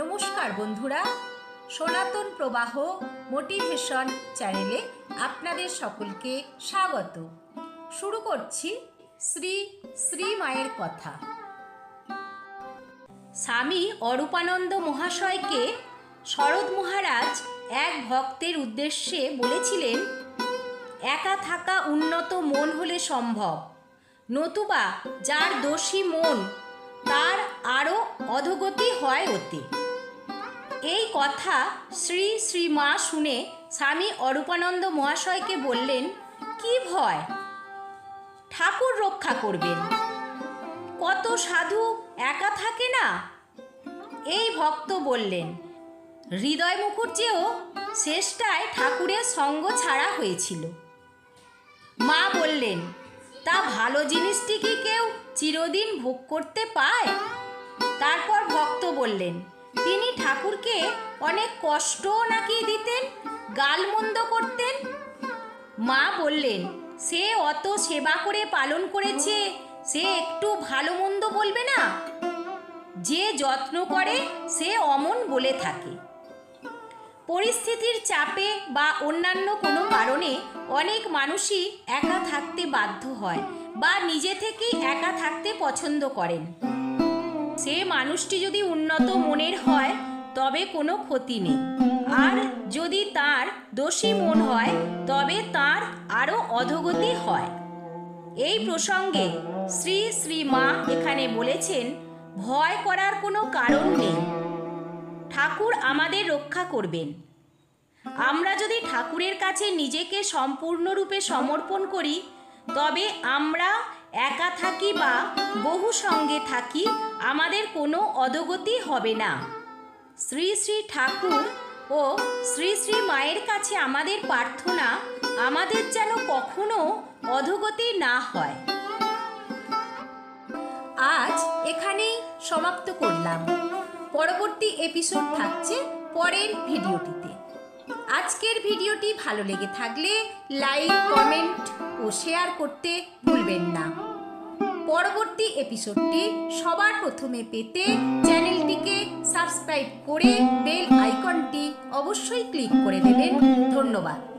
নমস্কার বন্ধুরা। সনাতন প্রবাহ মোটিভেশন চ্যানেলে আপনাদের সকলকে স্বাগত। শুরু করছি শ্রী শ্রী মায়ের কথা। স্বামী অরূপানন্দ মহাশয়কে শরৎ মহারাজ এক ভক্তের উদ্দেশ্যে বলেছিলেন, একা থাকা উন্নত মন হলে সম্ভব। নতুবা যার দোষী মন, তার আরও অধোগতি হয় ওতে এই কথা শ্রী শ্রী মা শুনে স্বামী অরূপানন্দ মহাশয়কে বললেন, কি ভয়? ঠাকুর রক্ষা করবেন। কত সাধু একা থাকে না? এই ভক্ত বললেন, হৃদয় মুখুজ্জেও শেষটায় ঠাকুরের সঙ্গ ছাড়া হয়েছিল। মা বললেন, তা ভালো জিনিসটি কি কেউ চিরদিন ভোগ করতে পায়? তারপর ভক্ত বললেন, তিনি ঠাকুরকে অনেক কষ্টও নাকি দিতেন গালমন্দ করতেন? মা বললেন, সে অত সেবা করে পালন করেছে, সে একটু ভালো মন্দ বলবে না? যে যত্ন করে, সে অমন বলে থাকে। পরিস্থিতির চাপে বা অন্যান্য কোনো কারণে অনেক মানুষই একা থাকতে বাধ্য হয় বা নিজে থেকেই একা থাকতে পছন্দ করেন। সে মানুষটি যদি উন্নত মনের হয়, তবে কোনো ক্ষতি নেই। আর যদি তার দোষী মন হয়, তবে তার আরও অধোগতি হয়। এই প্রসঙ্গে শ্রী শ্রী মা এখানে বলেছেন, ভয় করার কোনো কারণ নেই। ঠাকুর আমাদের রক্ষা করবেন। আমরা যদি ঠাকুরের কাছে নিজেকে সম্পূর্ণরূপে সমর্পণ করি, তবে আমরা একা থাকি বা বহু সঙ্গে থাকি, আমাদের কোনো অধোগতি হবে না। শ্রী শ্রী ঠাকুর ও শ্রী শ্রী মায়ের কাছে আমাদের প্রার্থনা, আমাদের যেন কখনো অধোগতি না হয়। আজ এখানেই সমাপ্ত করলাম। পরবর্তী এপিসোড থাকছে পরের ভিডিওটিতে। আজকের ভিডিওটি ভালো লেগে থাকলে লাইক কমেন্ট ও শেয়ার করতে ভুলবেন না। পরবর্তী এপিসোডটি সবার প্রথমে পেতে চ্যানেলটিকে সাবস্ক্রাইব করে বেল আইকনটি অবশ্যই ক্লিক করে দেবেন। ধন্যবাদ।